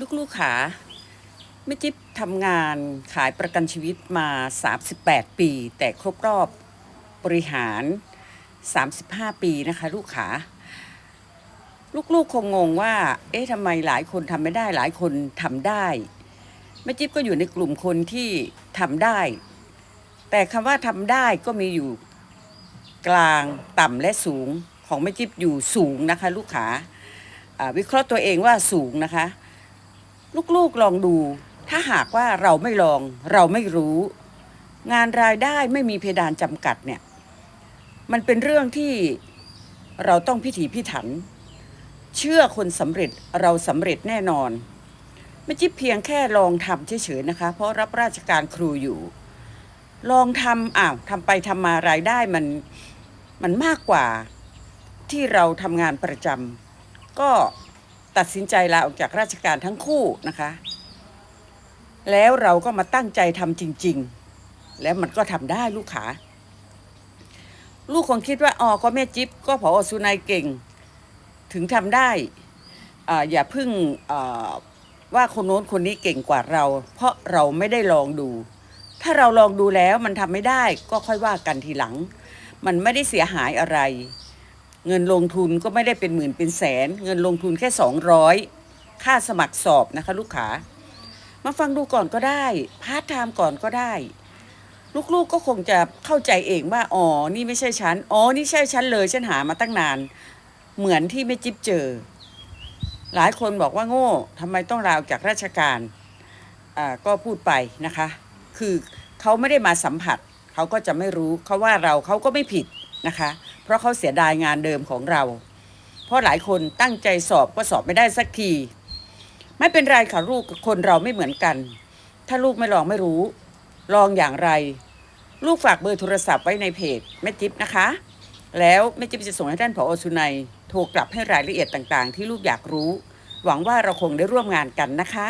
ลูกๆขาแม่จิ๊บทำงานขายประกันชีวิตมา 38 ปี แต่ครบรอบบริหาร 35 ปีนะคะ ลูกขาลูกๆคงงงว่า เอ๊ะทำไมหลายคนทำไม่ได้หลายคนทำได้แม่จิ๊บก็อยู่ในกลุ่มคนที่ทำได้ แต่คำว่าทำได้ก็มีอยู่กลางต่ำและสูงของแม่จิ๊บอยู่สูงนะคะ ลูกขาอ่าวิเคราะห์ตัวเองว่าสูงนะคะ ลูกๆลองดู ถ้าหากว่าเราไม่ลองเราไม่รู้ งานรายได้ไม่มีเพดานจำกัดเนี่ย มันเป็นเรื่องที่เราต้องพิถีพิถัน เชื่อคนสำเร็จเราสำเร็จแน่นอน ไม่จิบเพียงแค่ลองทำเฉยๆนะคะ เพราะรับราชการครูอยู่ ลองทำอ้าวทำไปทำมารายได้มันมันมากกว่าที่เราทำงานประจำก็ ตัดสินใจลาออกจากราชการทั้งคู่นะคะ แล้วเราก็มาตั้งใจทำจริง ๆ แล้วมันก็ทำได้ลูกขาลูกคงคิดว่าอ๋อก็แม่จิ๊บก็พอสุนัยเก่ง ถึงทำได้อ่าอย่าพึ่งว่าคนโน้นคนนี้เก่งกว่าเรา เพราะเราไม่ได้ลองดู ถ้าเราลองดูแล้วมันทำไม่ได้ก็ค่อยว่ากันทีหลัง มันไม่ได้เสียหายอะไร เงินลงทุนก็ไม่ได้เป็นหมื่นเป็นแสน เงินลงทุนแค่สองร้อยค่าสมัครสอบนะคะ ลูกขามาฟังดูก่อนก็ได้พาร์ทไทม์ก่อนก็ได้ ลูกๆก็คงจะเข้าใจเองว่าอ๋อนี่ไม่ใช่ฉันอ๋อนี่ใช่ฉันเลยฉันหามาตั้งนาน เหมือนที่แม่จิ๊บเจอ หลายคนบอกว่าโง่ทำไมต้องลาออกจากราชการอ่าก็พูดไปนะคะ คือเขาไม่ได้มาสัมผัส เขาก็จะไม่รู้เขาว่าเราเขาก็ไม่ผิดนะคะ เพราะเขาเสียดายงานเดิมของเรา เพราะหลายคนตั้งใจสอบก็สอบไม่ได้สักที ไม่เป็นไรค่ะลูกคนเราไม่เหมือนกัน ถ้าลูกไม่ลองไม่รู้ ลองอย่างไร ลูกฝากเบอร์โทรศัพท์ไว้ในเพจแม่จิ๊บนะคะ แล้วแม่จิ๊บจะส่งให้ท่านผอสุนัยโทรกลับให้รายละเอียดต่างๆ ที่ลูกอยากรู้ หวังว่าเราคงได้ร่วมงานกันนะคะ